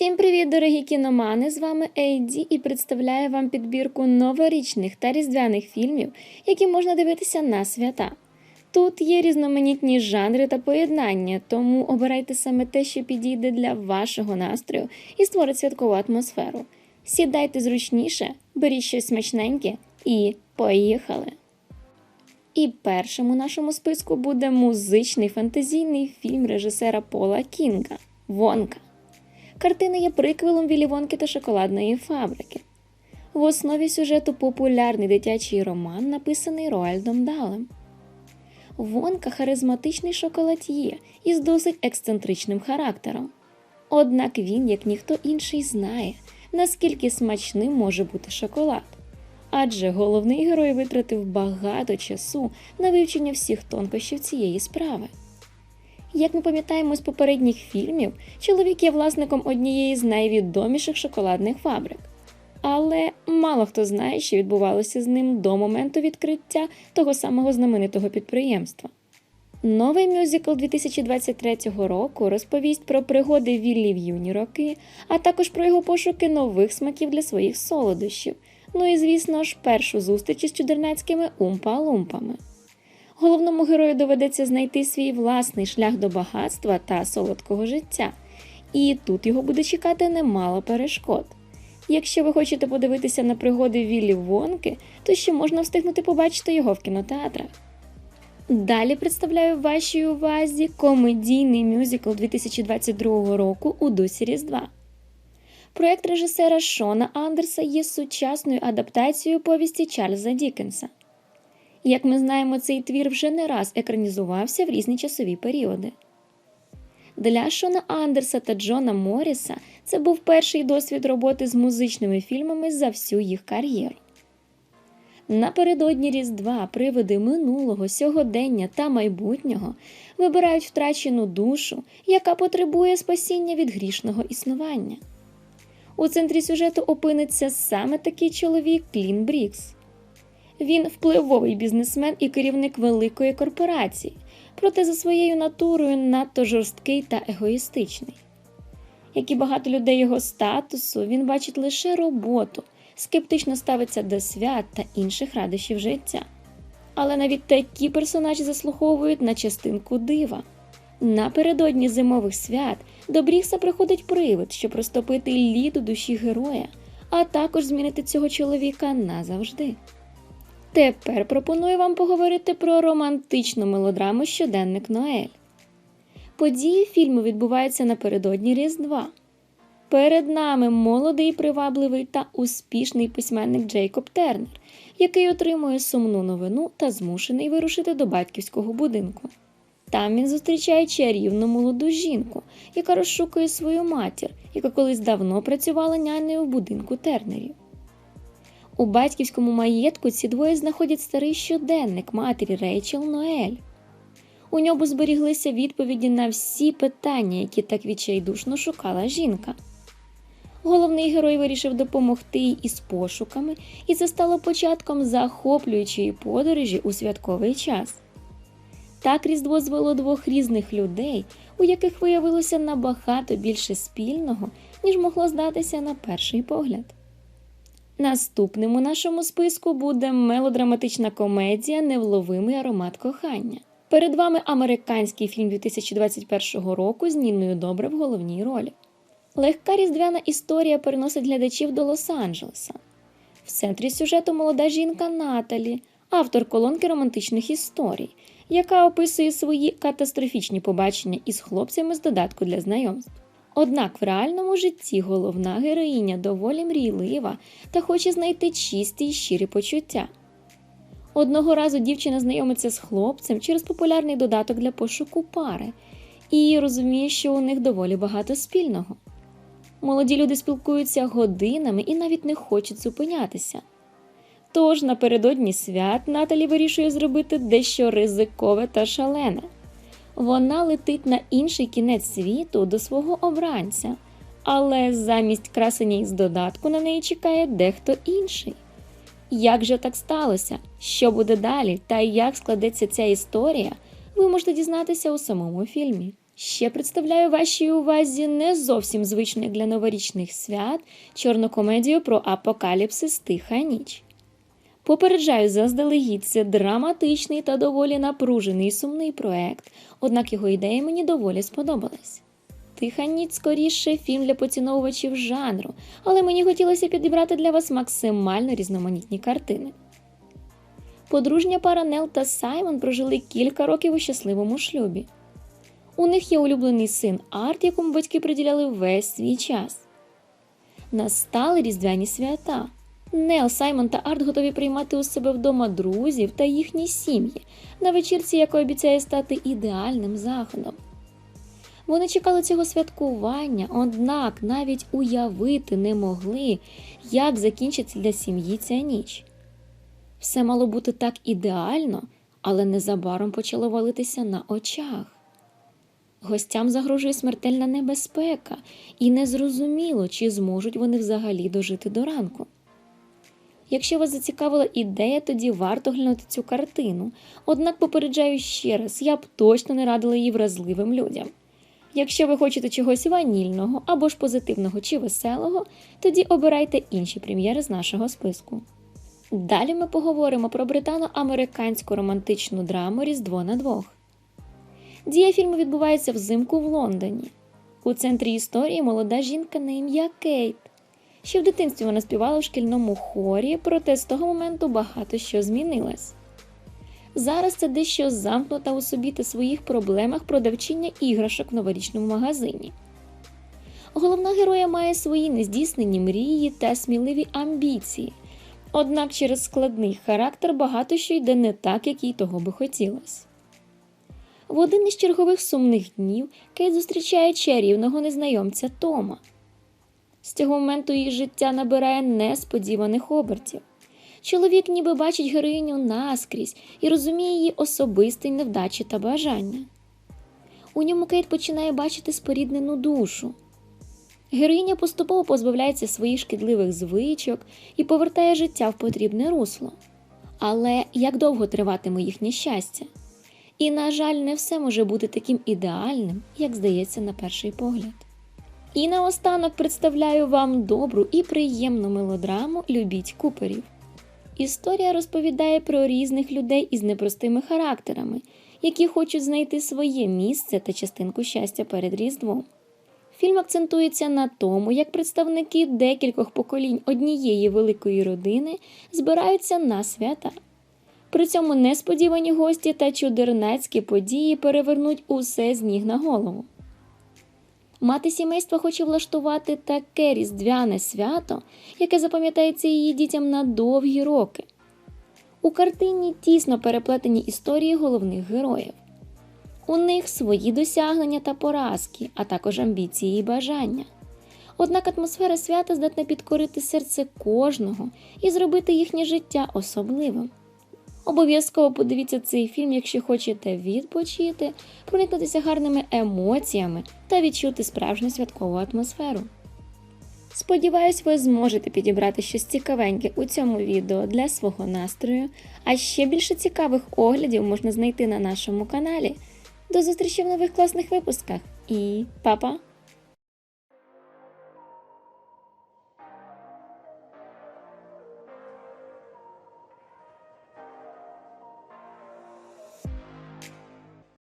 Всім привіт, дорогі кіномани! З вами Ейді і представляю вам підбірку новорічних та різдвяних фільмів, які можна дивитися на свята. Тут є різноманітні жанри та поєднання, тому обирайте саме те, що підійде для вашого настрою і створить святкову атмосферу. Сідайте зручніше, беріть щось смачненьке і поїхали! І першим у нашому списку буде музичний фантазійний фільм режисера Пола Кінга Вонка. Картина є приквелом Віллі Вонки та шоколадної фабрики. В основі сюжету популярний дитячий роман, написаний Роальдом Далем. Вонка харизматичний шоколад'є із досить ексцентричним характером. Однак він, як ніхто інший, знає, наскільки смачним може бути шоколад. Адже головний герой витратив багато часу на вивчення всіх тонкощів цієї справи. Як ми пам'ятаємо з попередніх фільмів, чоловік є власником однієї з найвідоміших шоколадних фабрик. Але мало хто знає, що відбувалося з ним до моменту відкриття того самого знаменитого підприємства. Новий мюзикл 2023 року розповість про пригоди Віллі в юні роки, а також про його пошуки нових смаків для своїх солодощів. Ну і, звісно ж, першу зустріч із чудернацькими умпа-лумпами. Головному герою доведеться знайти свій власний шлях до багатства та солодкого життя, і тут його буде чекати немало перешкод. Якщо ви хочете подивитися на пригоди Віллі Вонки, то ще можна встигнути побачити його в кінотеатрах. Далі представляю вашій увазі комедійний мюзикл 2022 року у дусі Різдва. Проєкт режисера Шона Андерса є сучасною адаптацією повісті Чарльза Дікенса. Як ми знаємо, цей твір вже не раз екранізувався в різні часові періоди. Для Шона Андерса та Джона Морріса це був перший досвід роботи з музичними фільмами за всю їх кар'єру. Напередодні Різдва привиди минулого, сьогодення та майбутнього вибирають втрачену душу, яка потребує спасіння від грішного існування. У центрі сюжету опиниться саме такий чоловік Клін Брікс. Він впливовий бізнесмен і керівник великої корпорації, проте за своєю натурою надто жорсткий та егоїстичний. Як і багато людей його статусу, він бачить лише роботу, скептично ставиться до свят та інших радощів життя. Але навіть такі персонажі заслуховують на частинку дива. Напередодні зимових свят до Брікса приходить привид, щоб розтопити лід у душі героя, а також змінити цього чоловіка назавжди. Тепер пропоную вам поговорити про романтичну мелодраму Щоденник Ноель. Події фільму відбуваються напередодні Різдва. Перед нами молодий, привабливий та успішний письменник Джейкоб Тернер, який отримує сумну новину та змушений вирушити до батьківського будинку. Там він зустрічає чарівну молоду жінку, яка розшукує свою матір, яка колись давно працювала нянею в будинку Тернерів. У батьківському маєтку ці двоє знаходять старий щоденник матері Рейчел Ноель. У ньому зберіглися відповіді на всі питання, які так відчайдушно шукала жінка. Головний герой вирішив допомогти їй із пошуками, і це стало початком захоплюючої подорожі у святковий час. Так Різдво звело двох різних людей, у яких виявилося набагато більше спільного, ніж могло здатися на перший погляд. Наступним у нашому списку буде мелодраматична комедія Невловимий аромат кохання. Перед вами американський фільм 2021 року з Ніною Добре в головній ролі. Легка різдвяна історія переносить глядачів до Лос-Анджелеса. В центрі сюжету молода жінка Наталі, автор колонки романтичних історій, яка описує свої катастрофічні побачення із хлопцями з додатку для знайомств. Однак в реальному житті головна героїня доволі мрійлива та хоче знайти чисті й щирі почуття. Одного разу дівчина знайомиться з хлопцем через популярний додаток для пошуку пари і розуміє, що у них доволі багато спільного. Молоді люди спілкуються годинами і навіть не хочуть зупинятися. Тож напередодні свят Наталі вирішує зробити дещо ризикове та шалене. Вона летить на інший кінець світу до свого обранця, але замість красення із додатку на неї чекає дехто інший. Як же так сталося? Що буде далі та як складеться ця історія, ви можете дізнатися у самому фільмі. Ще представляю вашій увазі не зовсім звичну як для новорічних свят чорну комедію про апокаліпсис Тиха ніч. Попереджаю заздалегідь, це драматичний та доволі напружений і сумний проект, однак його ідея мені доволі сподобалась. Тиха ніч скоріше фільм для поціновувачів жанру, але мені хотілося підібрати для вас максимально різноманітні картини. Подружня пара Нел та Саймон прожили кілька років у щасливому шлюбі. У них є улюблений син Арт, якому батьки приділяли весь свій час. Настали різдвяні свята. Нел, Саймон та Арт готові приймати у себе вдома друзів та їхні сім'ї на вечірці, яка обіцяє стати ідеальним заходом. Вони чекали цього святкування, однак навіть уявити не могли, як закінчиться для сім'ї ця ніч. Все мало бути так ідеально, але незабаром почало валитися на очах. Гостям загрожує смертельна небезпека, і незрозуміло, чи зможуть вони взагалі дожити до ранку. Якщо вас зацікавила ідея, тоді варто глянути цю картину. Однак попереджаю ще раз, я б точно не радила її вразливим людям. Якщо ви хочете чогось ванільного або ж позитивного чи веселого, тоді обирайте інші прем'єри з нашого списку. Далі ми поговоримо про британо-американську романтичну драму Різдво на двох. Дія фільму відбувається взимку в Лондоні. У центрі історії молода жінка на ім'я Кейт. Ще в дитинстві вона співала в шкільному хорі, проте з того моменту багато що змінилось. Зараз це дещо замкнута у собі та своїх проблемах продавчиня іграшок в новорічному магазині. Головна героя має свої нездійснені мрії та сміливі амбіції, однак через складний характер багато що йде не так, як їй того би хотілося. В один із чергових сумних днів Кейт зустрічає чарівного незнайомця Тома. З цього моменту її життя набирає несподіваних обертів. Чоловік ніби бачить героїню наскрізь і розуміє її особисті невдачі та бажання. У ньому Кейт починає бачити споріднену душу. Героїня поступово позбавляється своїх шкідливих звичок і повертає життя в потрібне русло. Але як довго триватиме їхнє щастя? І, на жаль, не все може бути таким ідеальним, як здається на перший погляд. І наостанок представляю вам добру і приємну мелодраму Любіть куперів. Історія розповідає про різних людей із непростими характерами, які хочуть знайти своє місце та частинку щастя перед Різдвом. Фільм акцентується на тому, як представники декількох поколінь однієї великої родини збираються на свята. При цьому несподівані гості та чудернацькі події перевернуть усе з ніг на голову. Мати сімейства хоче влаштувати таке різдвяне свято, яке запам'ятається її дітям на довгі роки. У картині тісно переплетені історії головних героїв. У них свої досягнення та поразки, а також амбіції і бажання. Однак атмосфера свята здатна підкорити серце кожного і зробити їхнє життя особливим. Обов'язково подивіться цей фільм, якщо хочете відпочити, проникнутися гарними емоціями та відчути справжню святкову атмосферу. Сподіваюсь, ви зможете підібрати щось цікавеньке у цьому відео для свого настрою, а ще більше цікавих оглядів можна знайти на нашому каналі. До зустрічі в нових класних випусках і па-па!